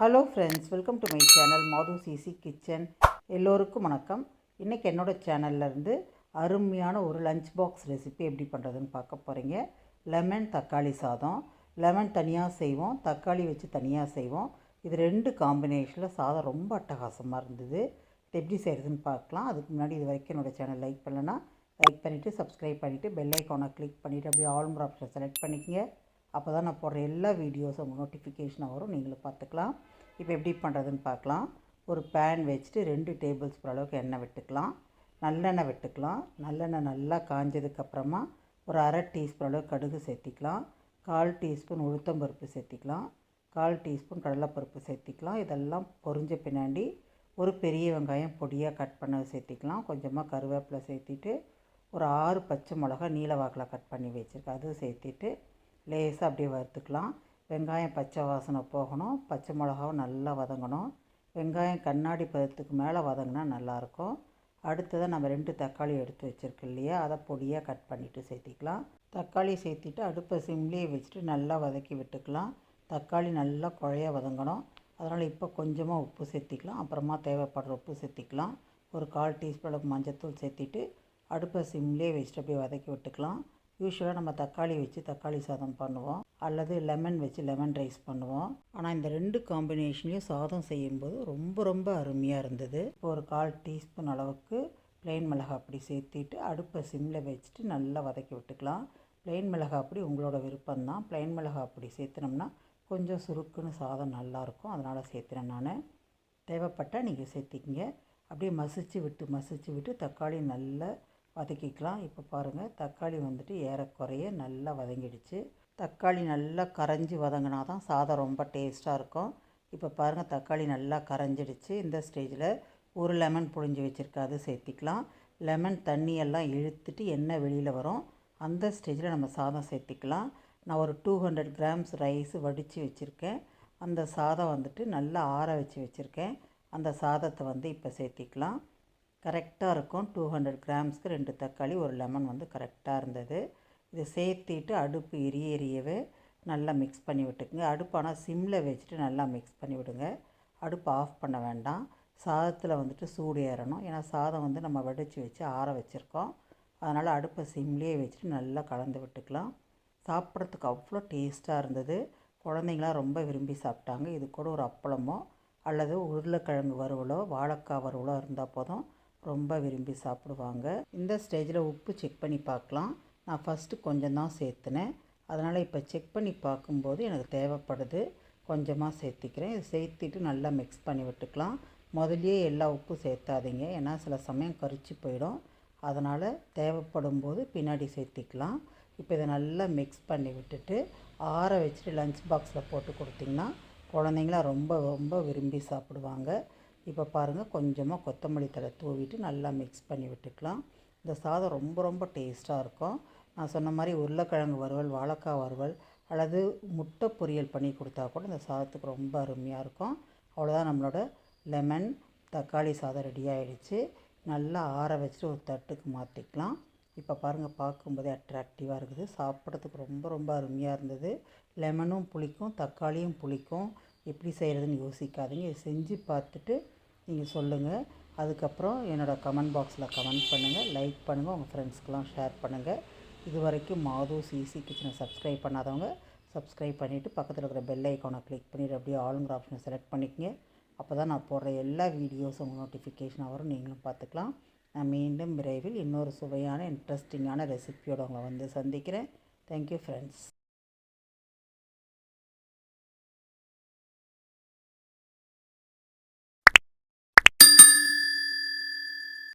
Hello friends welcome to my channel Madhu CC kitchen எல்லோருக்கும் வணக்கம். இன்றைக்கி என்னோடய சேனல்லேருந்து அருமையான ஒரு லஞ்ச் பாக்ஸ் ரெசிபி எப்படி பண்ணுறதுன்னு பார்க்க போகிறீங்க லெமன் தக்காளி சாதம். லெமன் தனியாக செய்வோம் தக்காளி வச்சு தனியாக செய்வோம். இது ரெண்டு காம்பினேஷனில் சாதம் ரொம்ப அட்டகாசமாக இருந்தது. இது எப்படி செய்கிறதுன்னு பார்க்கலாம். அதுக்கு முன்னாடி இது வரைக்கும் என்னோடய சேனல் லைக் பண்ணலன்னா லைக் பண்ணிவிட்டு சப்ஸ்கிரைப் பண்ணிவிட்டு பெல் ஐக்கானை கிளிக் பண்ணிவிட்டு அப்படியே ஆல்மர் ஆப்ஷன் செலக்ட் பண்ணிக்கங்க. அப்போ தான் நான் போடுற எல்லா வீடியோஸும் உங்கள் நோட்டிஃபிகேஷனாக வரும். நீங்களும் பார்த்துக்கலாம். இப்போ எப்படி பண்ணுறதுன்னு பார்க்கலாம். ஒரு பேன் வச்சுட்டு ரெண்டு டேபிள் ஸ்பூன் அளவுக்கு எண்ணெய் விட்டுக்கலாம். நல்லெண்ணெய் விட்டுக்கலாம். நல்லெண்ணெய் நல்லா காஞ்சதுக்கப்புறமா ஒரு அரை டீஸ்பூன் அளவுக்கு கடுகு சேர்த்திக்கலாம். கால் டீஸ்பூன் உளுத்தம்பருப்பு சேர்த்திக்கலாம். கால் டீஸ்பூன் கடலைப்பருப்பு சேர்த்திக்கலாம். இதெல்லாம் பொரிஞ்ச பின்னாடி ஒரு பெரிய வெங்காயம் பொடியாக கட் பண்ண சேர்த்திக்கலாம். கொஞ்சமாக கருவேப்பிலை சேர்த்திட்டு ஒரு ஆறு பச்சை மிளகா நீல வாக்கில் கட் பண்ணி வச்சுருக்கேன். அது சேர்த்திட்டு லேசாக அப்படியே வறுத்துக்கலாம். வெங்காயம் பச்சை வாசனை போகணும். பச்சை மிளகாவும் நல்லா வதங்கணும். வெங்காயம் கண்ணாடி பதத்துக்கு மேலே வதங்கினா நல்லாயிருக்கும். அடுத்ததாக நம்ம ரெண்டு தக்காளி எடுத்து வச்சுருக்கோம் இல்லையா? அதை பொடியாக கட் பண்ணிவிட்டு சேர்த்திக்கலாம். தக்காளி சேர்த்திட்டு அடுப்பை சிம்லேயே வச்சுட்டு நல்லா வதக்கி விட்டுக்கலாம். தக்காளி நல்லா குழைய வதங்கணும். அதனால் இப்போ கொஞ்சமாக உப்பு சேர்த்திக்கலாம். அப்புறமா தேவைப்படுற உப்பு சேர்த்திக்கலாம். ஒரு கால் டீஸ்பூன் அளவுக்கு மஞ்சத்தூள் சேர்த்திட்டு அடுப்பை சிம்லேயே வச்சுட்டு அப்படியே வதக்கி விட்டுக்கலாம். யூஸ்வலாக நம்ம தக்காளி வச்சு தக்காளி சாதம் பண்ணுவோம். அல்லது லெமன் வச்சு லெமன் ரைஸ் பண்ணுவோம். ஆனால் இந்த ரெண்டு காம்பினேஷன்லேயும் சாதம் செய்யும்போது ரொம்ப ரொம்ப அருமையாக இருந்தது. இப்போ ஒரு கால் டீஸ்பூன் அளவுக்கு பிளெயின் மிளகா அப்படி சேர்த்திட்டு அடுப்பை சிம்மில் வச்சுட்டு நல்லா வதக்கி விட்டுக்கலாம். பிளெயின் மிளகா அப்படி உங்களோட விருப்பம்தான். பிளெயின் மிளகா அப்படி சேர்த்துனோம்னா கொஞ்சம் சுருக்குன்னு சாதம் நல்லாயிருக்கும் அதனால் சேர்த்துனேன் நான். தேவைப்பட்டால் நீங்கள் சேர்த்திக்கிங்க. அப்படியே மசிச்சு விட்டு மசிச்சு விட்டு தக்காளி நல்லா வதக்கிக்கலாம். இப்போ பாருங்கள் தக்காளி வந்துட்டு ஏறக்குறைய நல்லா வதங்கிடுச்சு. தக்காளி நல்லா கரைஞ்சி வதங்கினா தான் சாதம் ரொம்ப டேஸ்ட்டாக இருக்கும். இப்போ பாருங்கள் தக்காளி நல்லா கரைஞ்சிடுச்சு. இந்த ஸ்டேஜில் ஒரு லெமன் புழிஞ்சு வச்சுருக்காது அது சேர்த்திக்கலாம். லெமன் தண்ணியெல்லாம் இழுத்துட்டு எண்ணெய் வெளியில் வரும். அந்த ஸ்டேஜில் நம்ம சாதம் சேர்த்திக்கலாம். நான் ஒரு டூ ஹண்ட்ரட் கிராம்ஸ் ரைஸ் வடித்து வச்சுருக்கேன். அந்த சாதம் வந்துட்டு நல்லா ஆற வச்சு வச்சுருக்கேன். அந்த சாதத்தை வந்து இப்போ சேர்த்திக்கலாம். கரெக்டாக இருக்கும். டூ ஹண்ட்ரட் கிராம்ஸ்க்கு ரெண்டு தக்காளி ஒரு லெமன் வந்து கரெக்டாக இருந்தது. இதை சேர்த்திட்டு அடுப்பு எரிய எரியவே நல்லா மிக்ஸ் பண்ணி விட்டுக்குங்க. அடுப்பு ஆனால் சிம்மில் வச்சுட்டு நல்லா மிக்ஸ் பண்ணி விடுங்க. அடுப்பு ஆஃப் பண்ண வேண்டாம். சாதத்தில் வந்துட்டு சூடு ஏறணும். ஏன்னா சாதம் வந்து நம்ம வடித்து வச்சு ஆற வச்சுருக்கோம். அதனால் அடுப்பை சிம்லேயே வச்சுட்டு நல்லா கலந்து விட்டுக்கலாம். சாப்பிட்றதுக்கு அவ்வளோ டேஸ்ட்டாக இருந்தது. குழந்தைங்களாம் ரொம்ப விரும்பி சாப்பிட்டாங்க. இது கூட ஒரு அப்பளமோ அல்லது உருளைக்கிழங்கு வறுவலோ வாழைக்காய் வறுவலோ இருந்தால் போதும். ரொம்ப விரும்பி சாப்பிடுவாங்க. இந்த ஸ்டேஜில் உப்பு செக் பண்ணி பார்க்கலாம். நான் ஃபஸ்ட்டு கொஞ்சம் தான் சேர்த்துனேன். அதனால் இப்போ செக் பண்ணி பார்க்கும்போது எனக்கு தேவைப்படுது. கொஞ்சமாக சேர்த்திக்கிறேன். இது சேர்த்துட்டு நல்லா மிக்ஸ் பண்ணி விட்டுக்கலாம். முதலியே எல்லா உப்பு சேர்த்தாதீங்க. ஏன்னா சில சமயம் கரிச்சு போயிடும். அதனால் தேவைப்படும் போது பின்னாடி சேர்த்திக்கலாம். இப்போ இதை நல்லா மிக்ஸ் பண்ணி விட்டுட்டு ஆற வச்சுட்டு லஞ்ச் பாக்ஸில் போட்டு கொடுத்திங்கன்னா குழந்தைங்களாம் ரொம்ப ரொம்ப விரும்பி சாப்பிடுவாங்க. இப்போ பாருங்கள் கொஞ்சமாக கொத்தமல்லி தலை தூவிட்டு நல்லா மிக்ஸ் பண்ணி விட்டுக்கலாம். இந்த சாதம் ரொம்ப ரொம்ப டேஸ்ட்டாக இருக்கும். நான் சொன்ன மாதிரி உருளைக்கிழங்கு வறுவல் வாழைக்காய் வறுவல் அல்லது முட்டை பொரியல் பண்ணி கொடுத்தா கூட இந்த சாதத்துக்கு ரொம்ப அருமையாக இருக்கும். அவ்வளோதான் நம்மளோட லெமன் தக்காளி சாதம் ரெடி ஆகிடுச்சு நல்லா ஆற வச்சுட்டு ஒரு தட்டுக்கு மாற்றிக்கலாம் இப்போ பாருங்கள் பார்க்கும்போதே அட்ராக்டிவாக இருக்குது. சாப்பிட்றதுக்கு ரொம்ப ரொம்ப அருமையாக இருந்தது. லெமனும் புளிக்கும் தக்காளியும் புளிக்கும். எப்படி செய்கிறதுன்னு யோசிக்காதீங்க. இதை செஞ்சு பார்த்துட்டு நீங்கள் சொல்லுங்கள் அதுக்கப்புறம் என்னோடய கமெண்ட் பாக்ஸில் கமெண்ட் பண்ணுங்கள் லைக் பண்ணுங்கள் உங்கள் ஃப்ரெண்ட்ஸ்க்கெலாம் ஷேர் பண்ணுங்கள் இது வரைக்கும் மாது சிசி கிச்சனை சப்ஸ்கிரைப் பண்ணாதவங்க சப்ஸ்கிரைப் பண்ணிவிட்டு பக்கத்தில் இருக்கிற பெல் ஐக்கானை கிளிக் பண்ணிவிட்டு அப்படியே ஆளுங்கிற ஆப்ஷனை செலக்ட் பண்ணிக்கங்க. அப்போ தான் நான் போடுற எல்லா வீடியோஸும் உங்கள் நோட்டிஃபிகேஷனாக வரும். நீங்களும் பார்த்துக்கலாம். நான் மீண்டும் விரைவில் இன்னொரு சுவையான இன்ட்ரெஸ்டிங்கான ரெசிபியோடு உங்களை வந்து சந்திக்கிறேன். Thank you friends